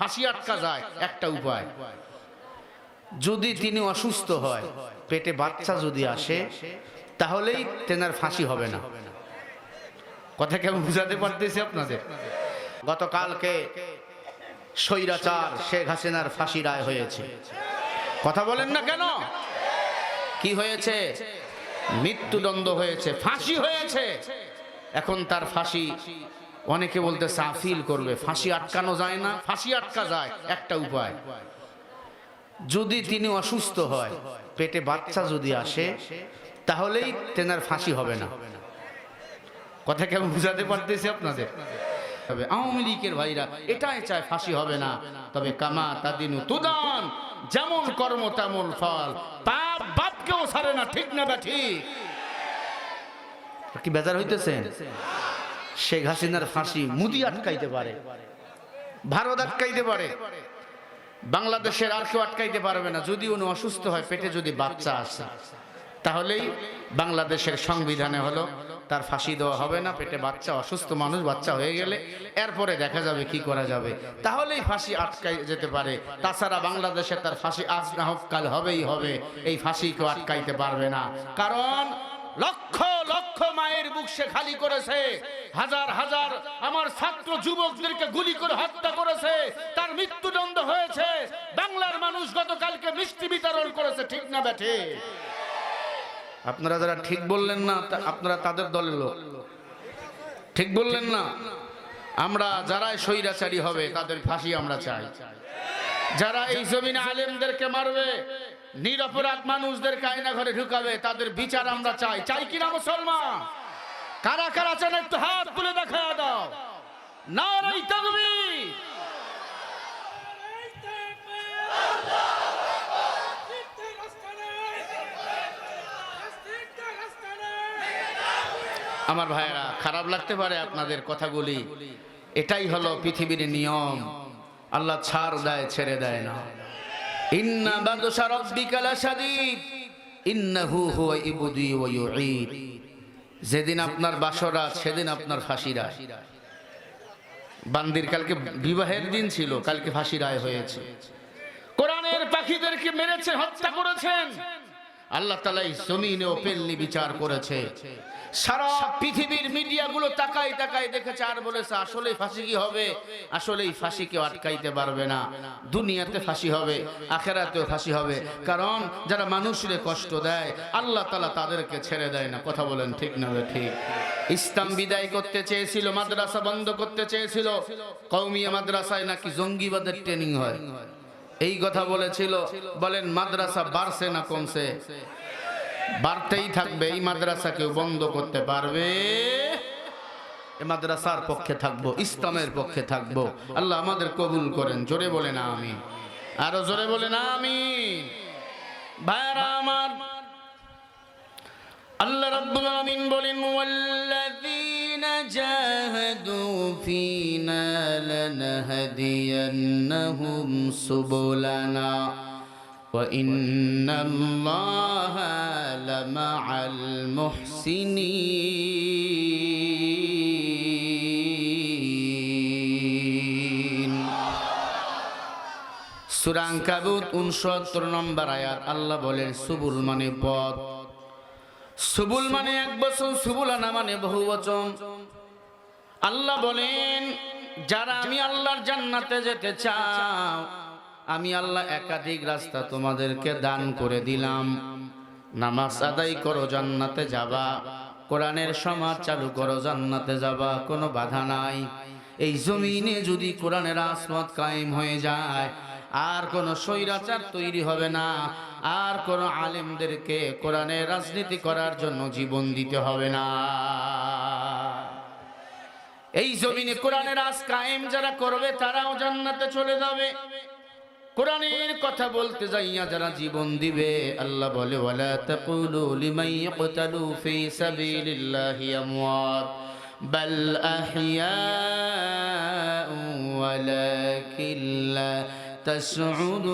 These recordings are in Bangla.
ফাঁসি আটকা যায় একটা উপায়। যদি তিনি অসুস্থ হয় পেটে বাচ্চা যদি আসে তাহলেই তেনার ফাঁসি হবে না। কথা কেমন বুঝাতে পারতেছি আপনাদের? গতকালকে স্বৈরাচার শেখ হাসিনার ফাঁসি রায় হয়েছে। কথা বলেন না কেন? কি হয়েছে? মৃত্যুদণ্ড হয়েছে ফাঁসি হয়েছে। এখন তার ফাঁসি অনেকে বলতেছে আফিল করবে, ফাঁসি আটকানো যায় না, ফাঁসি আটকা যায়, একটা উপায়। যদি তিনি অসুস্থ হয়, পেটে বাচ্চা যদি আসে, তাহলেই তেনার ফাঁসি হবে না। কথা কেমন বুঝাতে পারতেছি আপনাদের? তবে আওয়ামী লীগের ভাইরা এটাই চায়, ফাঁসি হবে না। তবে কামা তাদিনু তুদান, যেমন কর্ম তেমন ফল। পাপ বাপকেও সারে না, ঠিক না বা ঠিক। কি বেজার হইতেছেন? শেখ হাসিনার ফাঁসি মুদি আটকাইতে পারে। ভারত আটকাইতে পারে। বাংলাদেশের আর কেউ আটকাইতে পারবে না। যদি উনি অসুস্থ হয়, পেটে যদি বাচ্চা আসে, তাহলেই বাংলাদেশের সংবিধানে হলো, তার ফাঁসি দেওয়া হবে না, পেটে বাচ্চা, অসুস্থ মানুষ, বাচ্চা হয়ে গেলে এরপরে দেখা যাবে কি করা যাবে। তাহলেই ফাঁসি আটকাই যেতে পারে। তাছাড়া বাংলাদেশে তার ফাঁসি আজ না হোক, কাল হবেই হবে। এই ফাঁসি কেউ আটকাইতে পারবে না। কারণ লক্ষ লক্ষ মায়ের বুক সে খালি করেছে। হাজার হাজার আমার ছাত্র যুবকদেরকে গুলি করে হত্যা করেছে। তার মৃত্যুদণ্ড হয়েছে। বাংলার মানুষ গতকালকে মিষ্টি বিতরণ করেছে, ঠিক না ব্যাঠে? আপনারা যারা ঠিক বললেন না আপনারা তাদের দলের লোক। ঠিক বললেন না? আমরা যারাই স্বৈরাচারী হবে, তাদের ফাঁসি আমরা চাই। যারা এই জমিনে আলেমদেরকে মারবে নিরপরাধ মানুষদেরকে আয়না ঘরে ঢুকাবে, তাদের বিচার আমরা চাই। চাই কিনা মুসলমান? কারা কারা চান একটু হাত তুলে দেখা দাও। তাকবীর। আমার ভাইয়েরা, খারাপ লাগতে পারে আপনাদের কথাগুলি। এটাই হলো পৃথিবীর নিয়ম। আল্লাহ ছাড় দেয়, ছেড়ে দেয় না। ইন্না ইবদি যেদিন আপনার বাসরা, সেদিন আপনার ফাঁসি রায় বান্দির কালকে বিবাহের দিন ছিল, কালকে ফাঁসি রায় হয়েছে। কোরআনের পাখিদেরকে মেরেছে, হত্যা করেছেন। আল্লাহ তালাই জমিনে ওপেনলি বিচার করেছে। সারা পৃথিবীর মিডিয়াগুলো তাকাই তাকাই দেখেছে আর বলেছে আসলে ফাঁসি কি হবে? আসলে এই ফাঁসি কেউ আটকাইতে পারবে না। দুনিয়াতে ফাঁসি হবে আখেরাতেও ফাঁসি হবে। কারণ যারা মানুষের কষ্ট দেয় আল্লাহ তালা তাদেরকে ছেড়ে দেয় না। কথা বলেন ঠিক না ঠিক? ইসলাম বিদায় করতে চেয়েছিল মাদ্রাসা বন্ধ করতে চেয়েছিল। কৌমিয়া মাদ্রাসায় নাকি জঙ্গিবাদের ট্রেনিং হয়? এই কথা বলেছিল। বলেন মাদ্রাসা বাড়ছে না কমছে? বাড়তেই থাকবে, এই মাদ্রাসা কেউ বন্ধ করতে পারবে। এ মাদ্রাসার পক্ষে থাকব, ইসলামের পক্ষে থাকব। আল্লাহ আমাদের কবুল করেন, জোরে বলেন আমিন। আরও জোরে বলেন আমিন। ভাইরা আমার, আল্লাহ রাব্বুল আলামিন বলেন, ওয়াল্লাযীনা জাহাদু ফীনা লানাহদিয়ান্নাহুম সুবুলানা। ওয়া ইন্নাল্লাহা লামাআল মুহসিনিন সুরাং কাবুত উনসত্তর নম্বর আয়াত, আল্লাহ বলেন, সুবুল মানে পথ। সুবুল মানে এক বচন সুবুলানা মানে বহু বচন। আল্লাহ বলেন, যারা আমি আল্লাহর জান্নাতে যেতে চাও আমি আল্লাহ একাধিক রাস্তা তোমাদেরকে দান করে দিলাম। নামাজ আদায় করো, জান্নাতে যাবা। কোরআনের সমাজ চালু করো, জান্নাতে যাবা, কোনো বাধা নাই। এই জমিনে যদি কোরআনের আসমত কায়েম হয়ে যায়, আর কোন স্বৈরাচার তৈরি হবে না। আর কোন আলেমদেরকে কোরআনের রাজনীতি করার জন্য জীবন দিতে হবে না। এই জমিনে কোরআনের আজ কায়েম যারা করবে, তারাও জান্নাতে চলে যাবে। কোরআনের কথা বলতে যাইয়া যারা জীবন দিবে, আল্লাহ বলে, ওয়ালা তাকুলু লিমান ইয়াকতালু ফি সাবিলিল্লাহি আমওয়াত, বাল আহইয়াউ ওয়ালাকিন লা তাশউরুন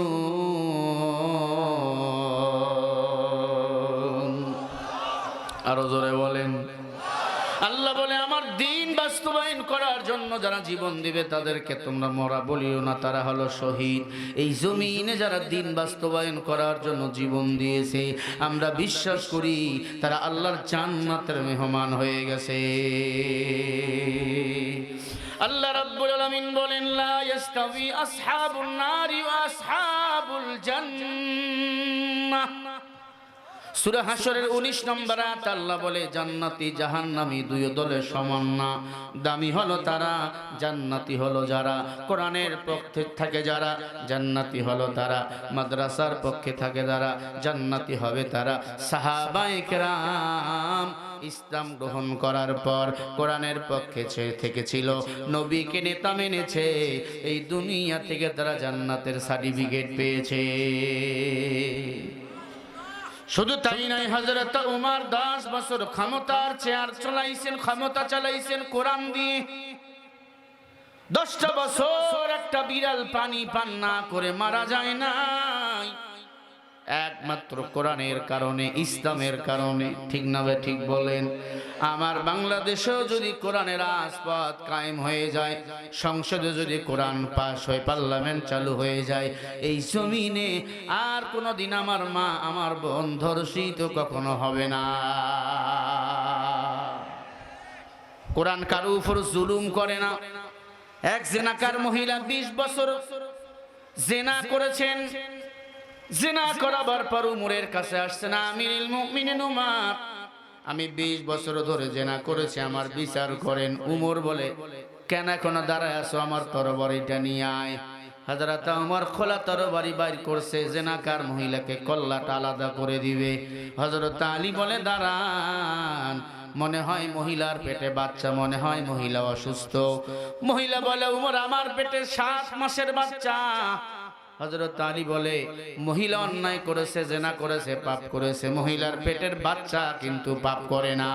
জন্য যারা জীবন দিবে তাদেরকে তোমরা মরা বলিও না, তারা হলো শহীদ। এই জমিনে যারা দিন বাস্তবায়ন করার জন্য জীবন দিয়েছে, আমরা বিশ্বাস করি তারা আল্লাহর জান্নাতের মেহমান হয়ে গেছে। আল্লাহ রাব্বুল আলামিন বলেন, লা ইস্তাবি আসহাবুন নারি ওয়া আসহাবুল জান্নাহ। সূরা হাশরের 19 নম্বর আল্লাহ বলে, জান্নাতি জাহান্নামী দুই দলের সমান না। দামি হলো তারা, জান্নাতি হলো যারা। কোরআনের পক্ষে থাকে যারা, জান্নাতি হলো তারা। মাদ্রাসার পক্ষে থাকে যারা, জান্নাতি হবে তারা। সাহাবায়ে কেরাম ইসলাম গ্রহণ করার পর কোরআনের পক্ষে থেকেছিল। থেকে ছিল নবীকে নেতা মেনেছে। এই দুনিয়া থেকে তারা জান্নাতের সার্টিফিকেট পেয়েছে। শুধু তাই নাই হজরত উমার দশ বছর ক্ষমতার চেয়ার চলাইছেন, ক্ষমতা চালাইছেন কোরআন দিয়ে। দশটা বছর একটা বিড়াল পানি পান না করে মারা যায় নাই একমাত্র কোরআনের কারণে, ইসলামের কারণে। ঠিক না ঠিক বলেন? আমার বাংলাদেশেও যদি কোরআনের আসপাত কায়েম হয়ে যায়, সংসদে যদি কোরআন পাশ হয়ে পার্লামেন্ট চালু হয়ে যায়, এই জমিনে আর কোনো দিন আমার মা, আমার বোন ধর্ষিত কখনো হবে না। কোরআন কারও উপর জুলুম করে না। এক জেনাকার মহিলা বিশ বছর জেনা করেছেন। জেনা করাবার পর উমরের কাছে আসছে না। আমিরুল মুমিনিন উমার। আমি বিশ বছর ধরে জেনা করেছি, আমার বিচার করেন। উমর বলে, কেন এখনও দাঁড়ায় আছো আমার তরবারিটা নিয়ে আয়? হাজরাতা আমার খোলা তরবারি বাইর করছে, জেনাকার মহিলাকে কল্লাটা আলাদা করে দিবে। হজরত আলী বলে, দাঁড়ান, মনে হয় মহিলার পেটে বাচ্চা, মনে হয় মহিলা অসুস্থ। মহিলা বলে, উমর, আমার পেটে সাত মাসের বাচ্চা। হজরত আলী বলে, মহিলা অন্যায় করেছে, জেনা করেছে, পাপ করেছে। মহিলার পেটের বাচ্চা কিন্তু পাপ করে না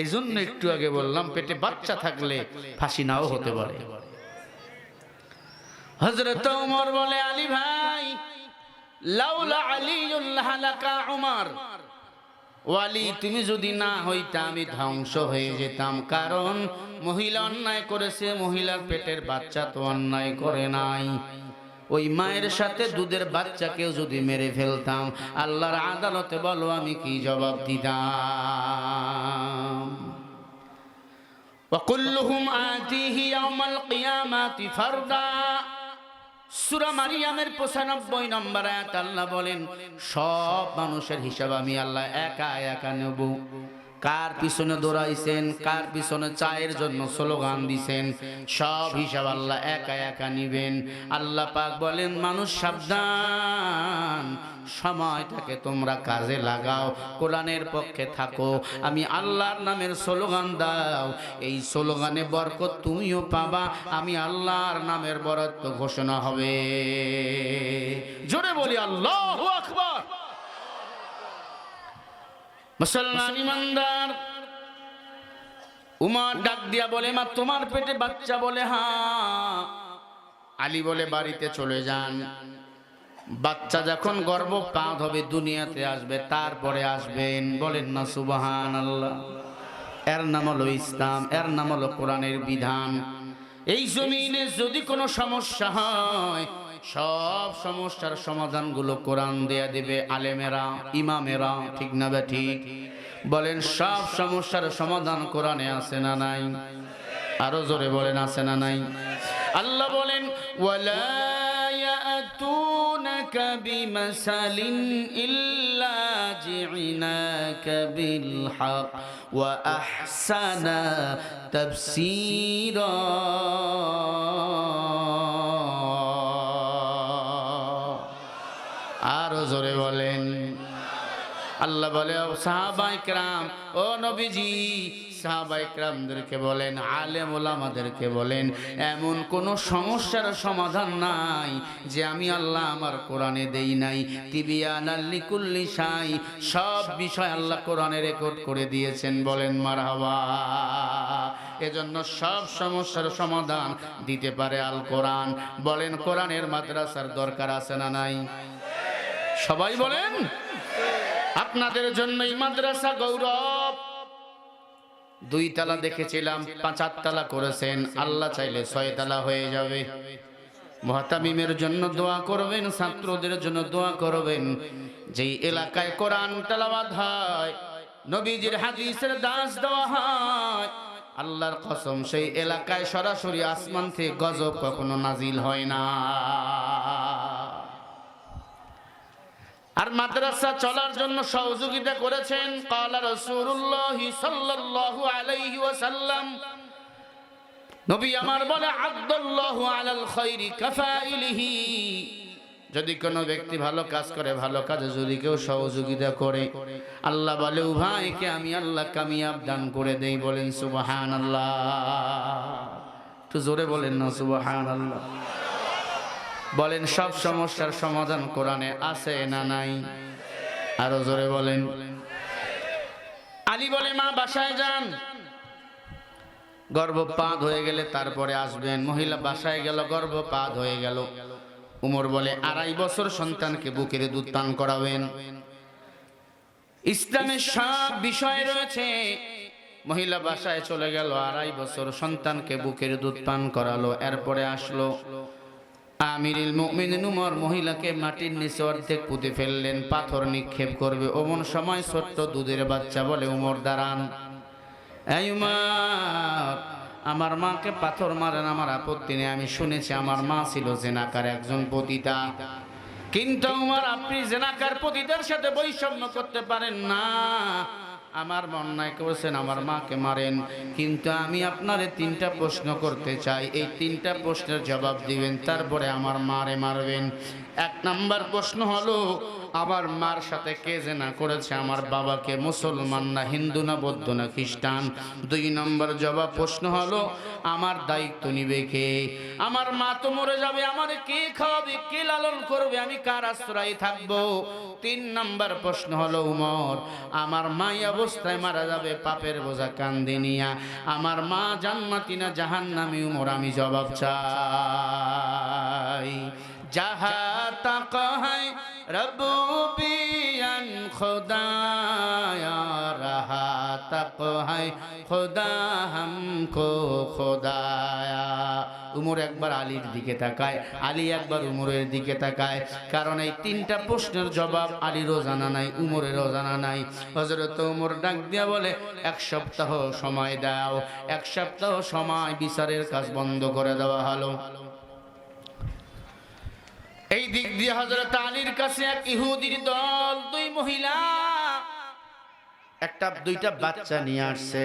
এই জন্য একটু আগে বললাম, পেটে বাচ্চা থাকলে ফাঁসি নাও হতে পারে। হজরত উমর বলে, আলী ভাই, লাউলা আলিউল্লাহ লাকা উমর। ওয়ালি তুমি যদি না হইতা আমি ধ্বংস হয়ে যেতাম কারণ মহিলা অন্যায় করেছে মহিলার পেটের বাচ্চা তো অন্যায় করে নাই ওই মায়ের সাথে দুধের বাচ্চাকেও যদি মেরে ফেলতাম আল্লাহর আদালতে বলো আমি কি জবাব দিতাম وكلهم آتيه يوم القيامة فردا সুরা মারিয়ামের পঁচানব্বই নম্বর আয়াত আল্লাহ বলেন, সব মানুষের হিসাব আমি আল্লাহ একা একা নেব। কার পিছনে দৌড়াইছেন, কার পিছনে চায়ের জন্য স্লোগান দিছেন, সব হিসাব আল্লাহ একা একা নিবেন। আল্লাহ পাক বলেন, মানুষ সাবধান, সময়টাকে তোমরা কাজে লাগাও, কোরআনের পক্ষে থাকো। আমি আল্লাহর নামের স্লোগান দাও, এই স্লোগানে বরকত তুমিও পাবা, আমি আল্লাহর নামের বরত্ব ঘোষণা হবে। জোরে বলি, আল্লাহ আকবার। মুসলমান ইমানদার, উমার ডাক দিয়া বলে, মা, তোমার পেটে বাচ্চা বলে, হা। আলী বলে, বাড়িতে চলে যান। বাচ্চা যখন গর্ব গর্ভপাত হবে, দুনিয়াতে আসবে, তারপরে আসবেন। বলেন না সুবাহান আল্লাহ এর নাম হলো ইসলাম, এর নাম হলো কোরআনের বিধান। এই জমিনে যদি কোনো সমস্যা হয় সব সমস্যার সমাধানগুলো কোরআন দেয়া দেবে আলেমেরা ইমামেরা ঠিক না বা ঠিক বলেন সব সমস্যার সমাধান কোরআনে আছে না নাই আরো জোরে বলেন আছে না নাই আল্লাহ বলেন ওয়ালা يأتونك بمثل إلا جعناك بالحق وأحسن تفسيرا আরও জোরে বলেন। আল্লাহ বলে, ও সাহাবাই ক্রাম, ও নবীজি সাহাবাই ক্রামদেরকে বলেন, আলেম ওলামাদেরকে বলেন, এমন কোন সমস্যার সমাধান নাই যে আমি আল্লাহ আমার কোরআনে দেই নাই। তিবিয়ান আল্লি কুল্লি সাই সব বিষয় আল্লাহ কোরআনে রেকর্ড করে দিয়েছেন। বলেন, মারহাবা। এজন্য সব সমস্যার সমাধান দিতে পারে আল কোরআন। বলেন, কোরআনের মাদ্রাসার দরকার আছে না নাই? সবাই বলেন, আপনাদের জন্য মাদ্রাসা গৌরব। দুই তালা দেখেছিলাম পাঁচার তালা করেছেন, আল্লাহ চাইলে ছয় তালা হয়ে যাবে। মহাতামিমের জন্য দোয়া করবেন, ছাত্রদের জন্য দোয়া করবেন। যেই এলাকায় কোরআন তেলাওয়াত হয়, নবীজির হাদিসের দাস দেওয়া হয়, আল্লাহর কসম, সেই এলাকায় সরাসরি আসমান থেকে গজব কখনো নাজিল হয় না। আর মাদ্রাসা চলার জন্য সহযোগিতা করেছেন কালা রাসূলুল্লাহ সাল্লাল্লাহু আলাইহি ওয়াসাল্লাম। নবী আমার বলে, আব্দুল্লাহু আলাল খাইরি কাফাইলিহি। যদি কোনো ব্যক্তি ভালো কাজ করে, ভালো কাজে যদি কেউ সহযোগিতা করে, আল্লাহ বলে উভয়কে আমি আল্লাহ কামিয়াব দান করে দেই। বলেন সুবাহান আল্লাহ একটু জোরে বলেন না সুবাহান আল্লাহ বলেন, সব সমস্যার সমাধান কোরআনে আছে না নাই? আরও জোরে বলেন। আলী বলে, মা, বাসায় যান। গর্ভপাত হয়ে গেলে তারপরে আসবেন। মহিলা বাসায় গেল, গর্ভপাত হয়ে গেল। উমর বলে, আড়াই বছর সন্তানকে বুকের দুধ পান করাবেন। ইসলামের সব বিষয় রয়েছে। মহিলা বাসায় চলে গেল, আড়াই বছর সন্তানকে বুকের দুধ পান করালো, এরপরে আসলো। আমিরুল মুমিনিন উমর মহিলাকে মাটির নিচে অর্ধেক পুঁতে ফেললেন, পাথর নিক্ষেপ করবে। ওমন সময় ছোট্ট দুধের বাচ্চা বলে, উমর, দাঁড়ান। এই উমর, আমার মাকে পাথর মারেন, আমার আপত্তি নেই। আমি শুনেছি আমার মা ছিল জেনাকার, একজন পতিতা। কিন্তু উমর, আপনি জেনাকার পতিতার সাথে বৈষম্য করতে পারেন না। আমার মন নাই করেছেন, আমার মাকে মারেন। কিন্তু আমি আপনারে তিনটা প্রশ্ন করতে চাই। এই তিনটা প্রশ্নের জবাব দিবেন, তারপরে আমার মারে মারবেন। এক নাম্বার প্রশ্ন হলো আমার মার সাথে কে জেনা করেছে? আমার বাবাকে মুসলমান না হিন্দু না বৌদ্ধ না খ্রিস্টান? দুই নম্বর জবাব প্রশ্ন হলো, আমার দায়িত্ব নিবে কে? আমার মা তো মরে যাবে, আমার কে খাওয়াবে, কে লালন করবে, আমি কার আশ্রয় থাকব? তিন নম্বর প্রশ্ন হলো, উমর, আমার মাই অবস্থায় মারা যাবে, পাপের বোঝা কান্দে নিয়া। আমার মা জান্নাতি না জাহান্নামি, উমর, আমি জবাব চাই। তাক হয় রবু বিয়ান খোদায়া রহা তক হয় খোদা হামকো উমর একবার আলীর দিকে তাকায়, আলী একবার উমরের দিকে তাকায়, কারণ এই তিনটা প্রশ্নের জবাব আলীরও জানা নাই উমরেরও জানা নাই। হজরত উমর ডাক দিয়া বলে, এক সপ্তাহ সময় দাও, এক সপ্তাহ সময় বিচারের কাজ বন্ধ করে দেওয়া হলো। এই দিক দিয়ে হজরত আলীর কাছে এক ইহুদির দল, দুই মহিলা। একটা, দুইটা বাচ্চা নিয়ে আসছে।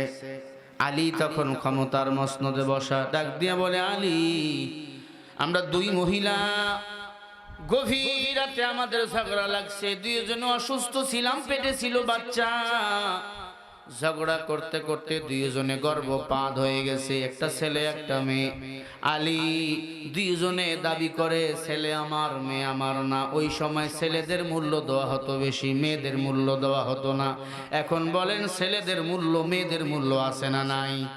আলী তখন ক্ষমতার মসনদে বসা, ডাক দিয়া বলে, আলী, আমরা দুই মহিলা। গভীর রাতে আমাদের ঝগড়া লাগছে, দুইজন অসুস্থ ছিলাম, পেটে ছিল বাচ্চা। ঝগড়া করতে করতে দুইজনে গর্ভপাত হয়ে গেছে। একটা ছেলে, একটা মেয়ে। আলী দুইজনে দাবি করে, ছেলে আমার, মেয়ে আমার না। ওই সময় ছেলেদের মূল্য দেওয়া হতো বেশি, মেয়েদের মূল্য দেওয়া হতো না। এখন বলেন, ছেলেদের মূল্য, মেয়েদের মূল্য আছে না নাই?